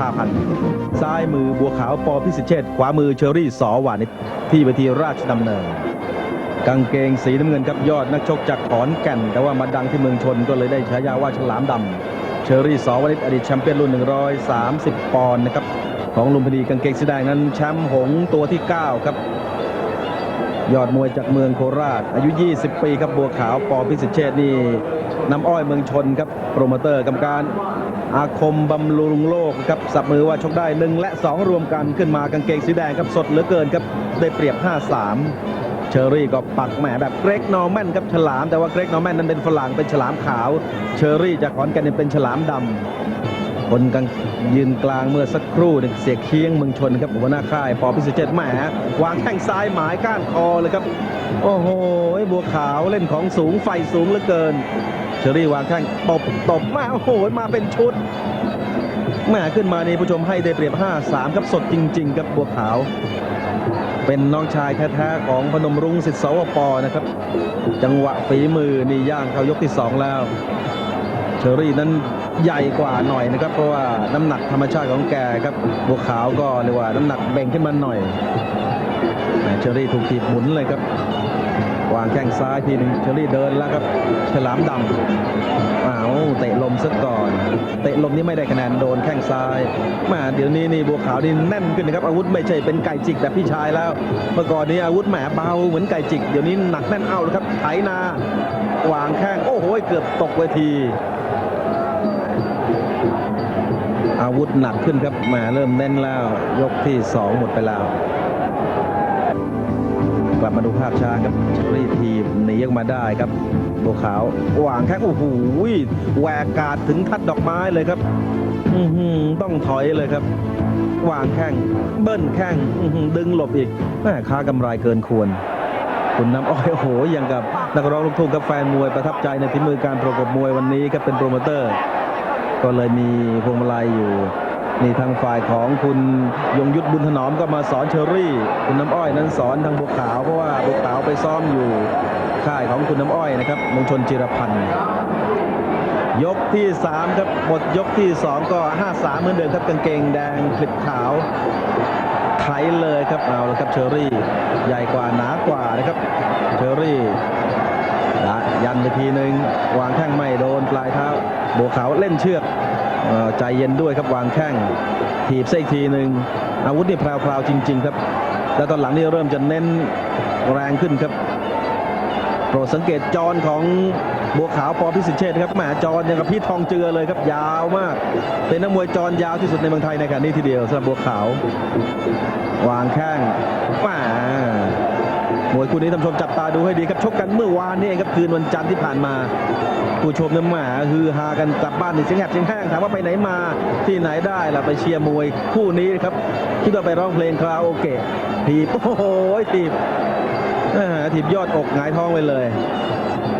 ภาพันธ์ ซ้ายมือบัวขาวปอพิสิทธิ์เชษฐ์ขวามือเชอรี่สอหวานิชที่เวทีราชดำเนิน กางเกงสีน้ำเงินครับยอดนักชกจากขอนแก่น แต่ว่ามาดังที่เมืองชนก็เลยได้ฉายาว่าฉลามดำเชอรี่สอวานิชอดีตแชมเปี้ยนรุ่น 130 ปอนด์นะครับของลุมพินีกางเกงสีแดงนั้นแชมป์หงตัวที่ 9 ครับ ยอดมวยจากเมืองโคราช อายุ 20 ปีครับบัวขาวปอพิสิทธิ์เชษนี่น้ำอ้อยเมืองชนครับ โปรโมเตอร์กรรมการอาคมบำรุงโลกครับสับมือว่าชกได้ 1 และ 2 รวมกันขึ้นมากางเกงสีแดงครับสดเหลือเกินครับได้เปรียบ 5-3 เชอรี่ก็ปักแหมแบบเกรกนอร์แมนครับฉลามแต่ว่าเกรกนอร์แมนนั้นเป็นฝรั่งเป็นฉลามขาว เชอรี่จากขอนแก่นเนี่ยเป็นฉลามดำ คนกลางยืนกลางเมื่อสักครู่เนี่ยเสียเคียงเมืองชนครับหัวหน้าค่ายปอพิสิทธิ์เจตแหมวางแข้งซ้ายหมายก้านคอเลยครับ โอ้โหบัวขาวเล่นของสูงไฟสูงเหลือเกิน เชอรี่วางแข้งตบตบมาโอ้โหมาเป็นชุดแหมขึ้นมานี่ผู้ชมให้ได้เปรียบ 5-3 ครับสดจริง ๆ ครับบัวขาว เป็นน้องชายแท้ๆของพนมรุ้งสิทธิ์สวปนะครับ จังหวะฝีมือนี่ย่างเข้ายกที่ 2 แล้ว เชอรี่นั้นใหญ่กว่าหน่อยนะครับ เพราะว่าน้ำหนักธรรมชาติของแกครับบัวขาวก็เรียกว่าน้ำหนักเบ่งขึ้นมาหน่อยเชอรี่ถูกถีบหมุนเลยครับวางแข้งซ้ายทีนึงเชอรี่เดินแล้วครับฉลามดำอ้าวเตะลมซะก่อน เตะลมนี่ไม่ได้คะแนนโดนแข้งซ้ายมาเดี๋ยวนี้นี่บัวขาวนี่แน่นขึ้นนะครับอาวุธไม่ใช่เป็นไก่จิกแบบพี่ชายแล้วเมื่อก่อนนี้อาวุธแหมเบาเหมือนไก่จิก เดี๋ยวนี้หนักแน่นเอาเลยครับไถนาวางแข้งโอ้โหเกือบตกเวที อาวุธหนักขึ้นครับมาเริ่มแน่นแล้ว ยกที่ 2 หมดไปแล้ว กลับมาดูภาพช้าครับเชอรี่ทีมหนีออกมาได้ครับบัวขาววางแข้งโอ้โหแหวกกาดถึงทัดดอกไม้เลยครับต้องถอยเลยครับ วางแข้งเบิ้ลแข้งดึงหลบอีกแม่ค้ากำไรเกินควร คุณน้ำอ้อยโอ้โหอย่างกับนักร้องลูกทุ่งกับแฟนมวยประทับใจในฝีมือการประกบมวยวันนี้ครับเป็นโปรโมเตอร์ ก็เลยมีพวงมาลัยอยู่นี่ทางฝ่ายของคุณยงยุทธบุญถนอมก็มาสอนเชอรี่ คุณน้ำอ้อยนั้นสอนทางบัวขาวเพราะว่าบัวขาวไปซ้อมอยู่ค่ายของคุณน้ำอ้อยนะครับมงชนจิรพันธ์ยกที่ 3 ครับหมดยกที่ 2 ก็ 5-3 เหมือนเดิมครับกางเกงแดงคลิปขาวไถเลยครับเอาละครับเชอรี่ ใหญ่กว่าหนากว่านะครับเชอรี่ยันไปทีหนึ่งวางแข้งไม่โดนปลายเท้า บัวขาวเล่นเชือกใจเย็นด้วยครับวางแข้งถีบเส้อีกทีหนึ่งอาวุธนี่แพรวๆจริง ๆ ครับ แล้วตอนหลังนี่เริ่มจะเน้นแรงขึ้นครับ โปรดสังเกตจรของบัวขาวปอพิสิทธิ์เชษครับแหมจรอย่างกับพี่ทองเจือเลยครับยาวมาก เป็นนักมวยจรยาวที่สุดในเมืองไทยในขณะนี้ทีเดียวสำหรับบัวขาว วางแข้งแหม มวยคู่นี้ท่านชมจับตาดูให้ดีครับชกกันเมื่อวานนี้เองครับคืนวันจันทร์ที่ผ่านมา ผู้ชมเนี่ยแหมฮือฮากันกลับบ้านนี่เสียงแหบเสียงแห้งถามว่าไปไหนมาที่ไหนได้ล่ะไปเชียร์มวยคู่นี้ครับคิดว่าไปร้องเพลงคาราโอเกะทีบโอ้โหทีบอ่าถีบยอดอกหงายท้องไปเลย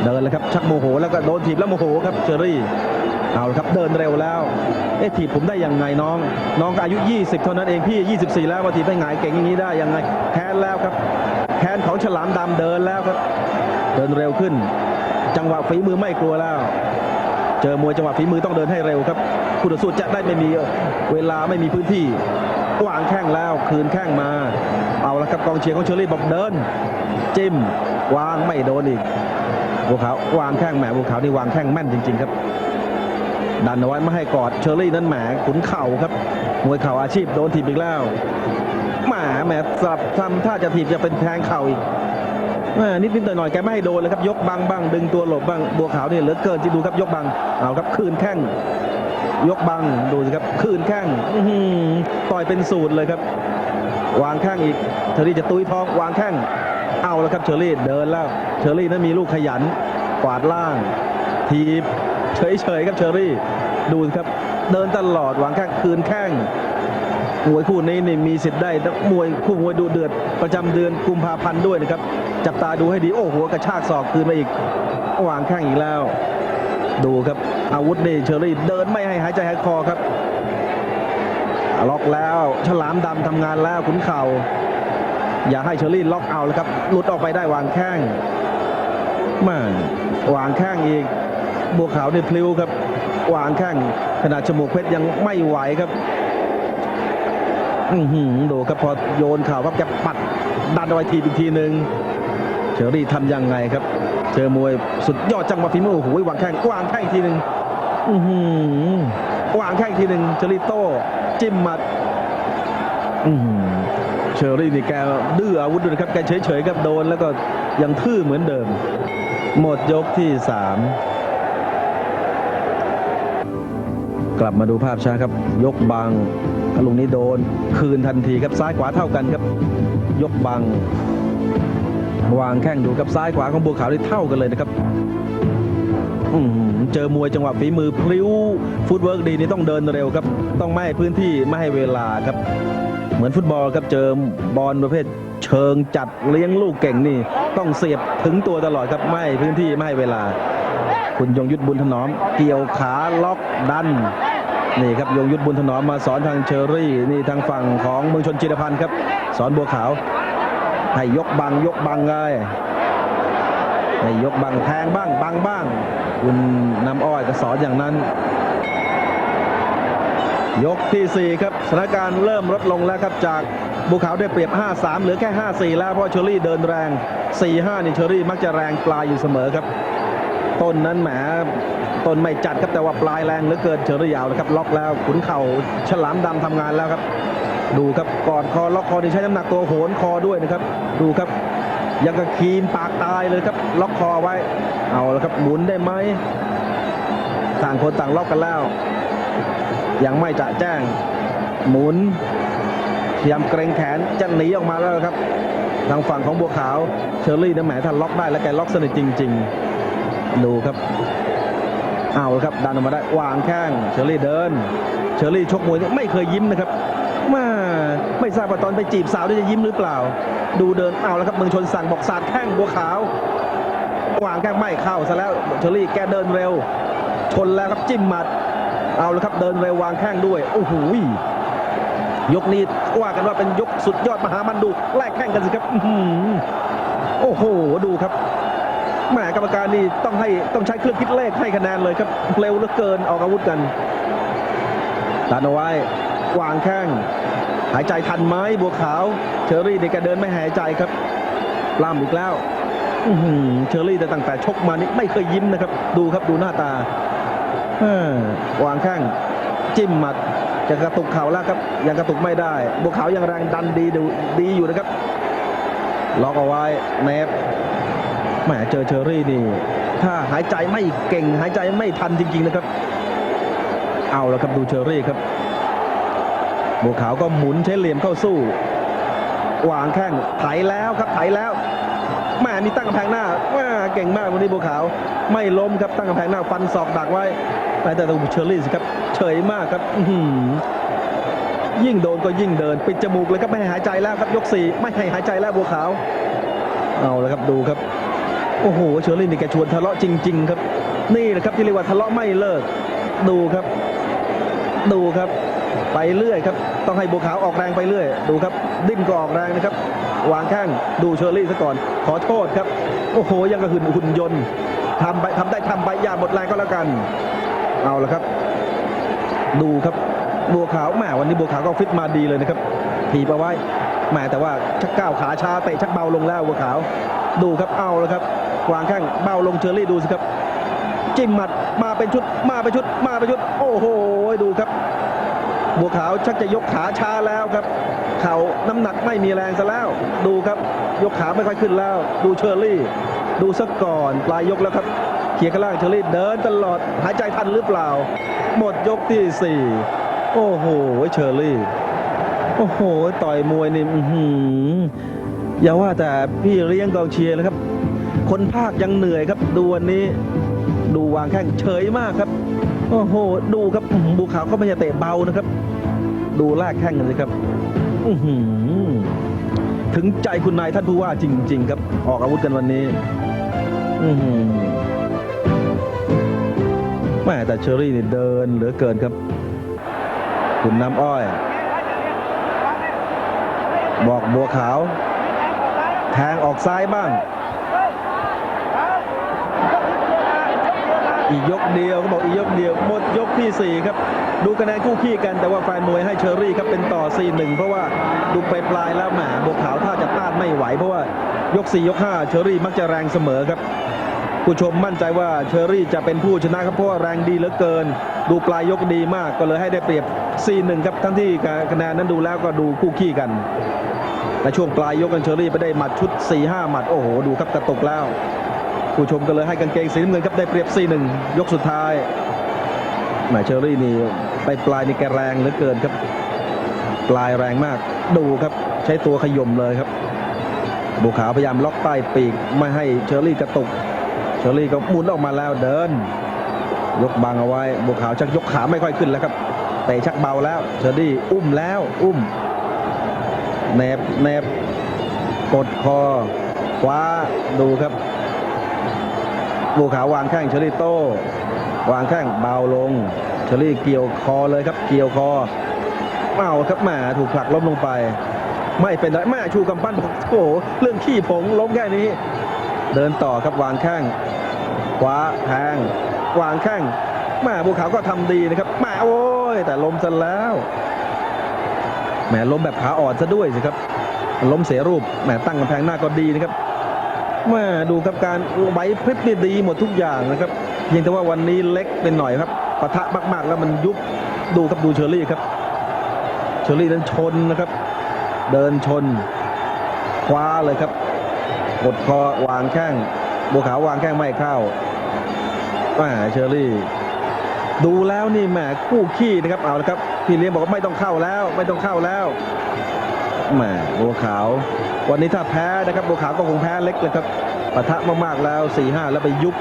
เดินเลยครับชักโมโห แล้วก็โดนถีบแล้วโมโหครับเชอรี่เอาละครับเดินเร็วแล้ว เอ๊ะถีบผมได้ยังไงน้อง น้องอายุ 20 เท่านั้นเองพี่ 24 แล้วมาถีบให้หงายเก่งอย่างนี้ได้ยังไงแค้นแล้วครับ แคนของฉลามดำเดินแล้วครับเดินเร็วขึ้น จังหวะฝีมือไม่กลัวแล้ว เจอมวยจังหวะฝีมือต้องเดินให้เร็วครับคู่ต่อสู้จะได้ไม่มีเวลาไม่มีพื้นที่วางแข้งแล้วคืนแข้งมา เอาละครับกองเชียร์ของเชอรี่บอกเดิน จิ้มวางไม่โดนอีกบัวขาววางแข้งแหมบัวขาวนี่วางแข้งแม่นจริง ๆ ครับดันเอาไว้ไม่ให้กอดเชอรี่นั้นแหมขุนเข่าครับมวยเข่าอาชีพโดนถีบอีกแล้ว แหมแหมสลับทำท่าจะถีบจะเป็นแทงเข่าอีกนิดนิดหน่อยหน่อยๆแกไม่ให้โดนเลยครับยกบังบ้างดึงตัวหลบบ้างบัวขาวเนี่ยเหลือเกินที่ดูครับยกบังเอาครับคืนแข้งยกบังดูสิครับคืนแข้งต่อยเป็นสูตรเลยครับ วางแข้งอีกเชอรี่จะตุ้ยท้องวางแข้งเอาแล้วครับเชอรี่เดินแล้วเชอรี่นั้นมีลูกขยันกวาดล่างทีบเฉยๆครับเชอรี่ ดูสิครับเดินตลอดวางแข้งคืนแข้ง มวยคู่นี้นี่มีสิทธิ์ได้มวยคู่มวยดูเดือดประจำเดือนกุมภาพันธ์ด้วยนะครับ จับตาดูให้ดีโอ้หัวกระชากศอกคืนมาอีกวางแข้งอีกแล้ว ดูครับอาวุธนี่เชอรี่เดินไม่ให้หายใจหายคอครับล็อกแล้วฉลามดำทำงานแล้วขุนเข่า อย่าให้เชอรี่ล็อกเอาเลยครับหลุดออกไปได้วางแข้งมาวางแข้งอีกบัวขาวนี่พลิ้วครับ วางแข้งขนาดจมูกเพชรยังไม่ไหวครับ ดูครับพอโยนข่าวครับแกปัดดันเอาไว้ทีอีกทีหนึ่งเชอรี่ทำยังไงครับ เจอมวยสุดยอดจังหวะฝีมือโอ้โหวางแข้งกวางแข้งอีกทีหนึ่งอือหือวางแข้งอีกทีหนึ่งเชอรี่โต้จิ้มมัดอื้อหือเชอรี่นี่แกดื้ออาวุธด้วยนะครับแกเฉยๆครับโดนแล้วก็ยังทื่อเหมือนเดิม หมดยกที่สามกลับมาดูภาพช้าครับ ยกบัง ลุงนี้โดน คืนทันทีครับซ้ายขวาเท่ากันครับ ยกบัง วางแข้งดูครับซ้ายขวาของบัวขาวที่เท่ากันเลยนะครับอืเจอมวยจังหวะฝีมือพลิ้วฟุตเวิร์กดีนี่ต้องเดินเร็วครับ ต้องไม่ให้พื้นที่ไม่ให้เวลาครับ เหมือนฟุตบอลครับเจอบอลประเภทเชิงจัดเลี้ยงลูกเก่งนี่ ต้องเสียบถึงตัวตลอดครับไม่พื้นที่ไม่ให้เวลา คุณยงยุทธบุญถนอม เกี่ยวขาล็อกดัน นี่ครับยงยุทธบุญถนอมมาสอนทางเชอรี่นี่ทางฝั่งของเมืองชนจิรพันธ์ครับ สอนบัวขาวให้ยกบังยกบังเลยให้ยกบังแทงบ้างบังบ้าง คุณน้ำอ้อยก็สอนอย่างนั้น ยกที่ 4 ครับสถานการณ์เริ่มลดลงแล้วครับจากบัวขาวได้เปรียบ 5-3 เหลือแค่ 5-4 แล้วเพราะเชอรี่เดินแรง 4-5 นี่เชอรี่มักจะแรงปลายอยู่เสมอครับ ต้นนั้นแหมต้นไม่จัดครับแต่ว่าปลายแรงเหลือเกินเชอรี่ยาวนะครับล็อกแล้วขุนเข่าฉลามดำทำงานแล้วครับ ดูครับกอดคอล็อกคอนี่ใช้น้ำหนักตัวโหนคอด้วยนะครับ ดูครับยังกับครีมปากตายเลยครับ ล็อกคอไว้เอาแล้วครับหมุนได้ไหมต่างคนต่างล็อกกันแล้ว ยังไม่จะแจ้ง หมุนพยายามเกรงแขนจะหนีออกมาแล้วครับ ทางฝั่งของบัวขาวเชอรี่นะแหมถ้าล็อกได้แล้วแกล็อกสนิทจริง ๆ ดูครับ เอาละครับดันออกมาได้วางแข้งเชอรี่เดิน เชอรี่ชกมวยนี่ไม่เคยยิ้มนะครับมาไม่ทราบว่าตอนไปจีบสาวได้จะยิ้มหรือเปล่า ดูเดินเอาแล้วครับเมืองชนสั่งบอกสาดแข้งบัวขาววางแข้งไม่เข้าซะแล้วเชอรี่แกเดินเร็ว ชนแล้วครับจิ้มหมัด เอาแล้วครับเดินเร็ววางแข้งด้วยโอ้โหยกนี้ว่ากันว่าเป็นยกสุดยอดมหามันดูแลกแข้งกันสิครับโอ้โหดูครับ แหมกรรมการนี่ต้องให้ต้องใช้เครื่องคิดเลขให้คะแนนเลยครับเร็วเหลือเกินออกอาวุธกันตันเอาไว้วางแข้งหายใจทันไหมบัวขาวเชอรี่เนี่ยแกเดินไม่หายใจครับล่ำอีกแล้วเชอรี่แต่ตั้งแต่ชกมานี่ไม่เคยยิ้มนะครับ ดูครับดูหน้าตาวางแข้งจิ้มหมัดจะกระตุกเข่าแล้วครับ ยังกระตุกไม่ได้บัวขาวยังแรงดันดีดูดีอยู่นะครับล็อกเอาไว้เนฟ แหมเจอเชอรี่นี่ ถ้าหายใจไม่เก่งหายใจไม่ทันจริงๆนะครับ เอาแล้วครับดูเชอรี่ครับบัวขาวก็หมุนใช้เหลี่ยมเข้าสู้วางแข้งไถแล้วครับไถแล้วแหม่มีตั้งกำแพงหน้าแหม่เก่งมากวันนี้บัวขาวไม่ล้มครับตั้งกำแพงหน้าฟันศอกดักไว้แต่แต่ดูเชอรี่สิครับเฉยมากครับยิ่งโดนก็ยิ่งเดิน ปิดจมูกเลยครับไม่ให้หายใจแล้วครับยกสี่ไม่ให้หายใจแล้วบัวขาว เอาแล้วครับดูครับ โอ้โหเชอรี่นี่แกชวนทะเลาะจริง ๆ ครับ นี่แหละครับที่เรียกว่าทะเลาะไม่เลิกดูครับ ดูครับ ไปเรื่อยครับ ต้องให้บัวขาวออกแรงไปเรื่อย ดูครับ ดิ้นก็ออกแรงนะครับ วางแข้งดูเชอรี่ซะก่อน ขอโทษครับ โอ้โห ยังกระหืนหุ่นยนต์ทำไปทำได้ทำไปอย่าหมดแรงก็แล้วกัน เอาละครับ ดูครับบัวขาวแหมวันนี้บัวขาวก็ฟิตมาดีเลยนะครับถีบเอาไว้แหมแต่ว่าชักก้าวขาช้าเตะชักเบาลงแล้วบัวขาว ดูครับเอาแล้วครับ วางแข้งเบาลงเชอรี่ดูสิครับ จิ้มหมัดมาเป็นชุดมาเป็นชุดมาเป็นชุด โอ้โหดูครับ บัวขาวชักจะยกขาช้าแล้วครับ เข่าน้ำหนักไม่มีแรงซะแล้ว ดูครับ ยกขาไม่ค่อยขึ้นแล้ว ดูเชอรี่ ดูซะก่อนปลายยกแล้วครับเขี่ยข้างล่างเชอรี่เดินตลอดหายใจทันหรือเปล่า หมดยกที่สี่โอ้โหเชอรี่โอ้โห ต่อยมวยนี่อื้อหืออย่าว่าแต่พี่เลี้ยงกองเชียร์เลยครับ คนภาคยังเหนื่อยครับ ดูวันนี้ ดูวางแข้งเฉยมากครับ โอ้โห ดูครับบูขาวก็ไม่ใช่เตะเบานะครับ ดูลากแข้งกันเลยครับถึงใจคุณนายท่านผู้ว่าจริง ๆ ครับ ออกอาวุธกันวันนี้แม่แต่เชอรี่นี่เดินเหลือเกินครับ คุณน้ำอ้อย บอกบัวขาว แทงออกซ้ายบ้าง อีกยกเดียวก็บอกอีกยกเดียวหมดยกที่สี่ครับ ดูคะแนนคู่ขี้กันแต่ว่าแฟนมวยให้เชอรี่ครับเป็นต่อ 4-1 เพราะว่าดูไปปลายแล้วแหมบัวขาวถ้าจะต้านไม่ไหว เพราะว่ายก 4 ยก 5 เชอรี่มักจะแรงเสมอครับ ผู้ชมมั่นใจว่าเชอรี่จะเป็นผู้ชนะครับเพราะว่าแรงดีเหลือเกิน ดูปลายยกดีมากก็เลยให้ได้เปรียบ 4-1 ครับทั้งที่คะแนนนั้นดูแล้วก็ดูคู่ขี้กันและช่วงปลายยกกันเชอรี่ไปได้หมัดชุด 4-5 หมัดโอ้โหดูครับกระตุกแล้ว ผู้ชมก็เลยให้กางเกงสีน้ำเงินครับได้เปรียบ 4-1 ยกสุดท้ายแหมเชอรี่นี่ไปปลายนี่แกแรงเหลือเกินครับ ปลายแรงมาก ดูครับใช้ตัวขย่มเลยครับบัวขาวพยายามล็อกใต้ปีกไม่ให้เชอรี่กระตุก เชอรี่ก็มุนออกมาแล้วเดิน ยกบังเอาไว้บัวขาวชักยกขาไม่ค่อยขึ้นแล้วครับเตะชักเบาแล้ว เชอรี่อุ้มแล้ว อุ้มแนบแนบกดคอคว้าดูครับ บัวขาววางแข้งเชอรี่โต้ วางแข้งเบาลง เชอรี่เกี่ยวคอเลยครับ เกี่ยวคอเมาครับแหมาถูกผลักล้มลงไป ไม่เป็นไรแม่ชูกำปั้นโอ้โหเรื่องขี้ผงล้มแค่นี้ เดินต่อครับวางแข้งขวาแทงวางแข้งแม่บัวขาวก็ทำดีนะครับแม่โอ้ยแต่ล้มซะแล้วแหมล้มแบบขาอ่อนซะด้วยสิครับล้มเสียรูปแหมตั้งกำแพงหน้าก็ดีนะครับ แม่ดูครับการไหวพริบนี่ดีหมดทุกอย่างนะครับเพียงแต่ว่าวันนี้เล็กเป็นหน่อยครับปะทะมากๆ แล้วมันยุบดูครับดูเชอรี่ครับ เชอรี่นั้นชนนะครับ เดินชน คว้าเลยครับกดคอวางแข้งบัวขาววางแข้งไม่เข้าแหมเชอรี่ ดูแล้วนี่แหมคู่ขี้นะครับเอาละครับพี่เลี้ยงบอกว่าไม่ต้องเข้าแล้ว ไม่ต้องเข้าแล้ว แหมบัวขาว วันนี้ถ้าแพ้นะครับบัวขาวก็คงแพ้เล็กเลยครับปะทะมากๆแล้ว4ี่ห้าแล้วไปยุบ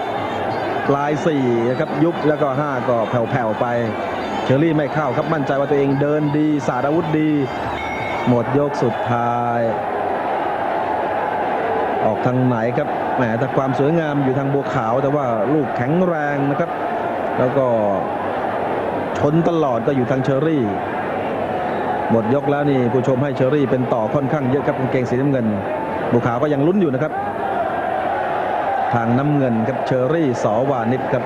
ปลายสี่นะครับยุบแล้วก็ห้าก็แผ่วๆไป เชอรี่ไม่เข้าครับมั่นใจว่าตัวเองเดินดีสาดอาวุธดี หมดยกสุดท้าย ออกทางไหนครับแหมแต่ความสวยงามอยู่ทางบัวขาว แต่ว่าลูกแข็งแรงนะครับ แล้วก็ชนตลอดก็อยู่ทางเชอรี่ หมดยกแล้วนี่ผู้ชมให้เชอรี่เป็นต่อค่อนข้างเยอะครับกางเกงสีน้ำเงิน บุขาวก็ยังลุ้นอยู่นะครับ ทางน้ำเงินครับเชอรี่สอวานิชครับ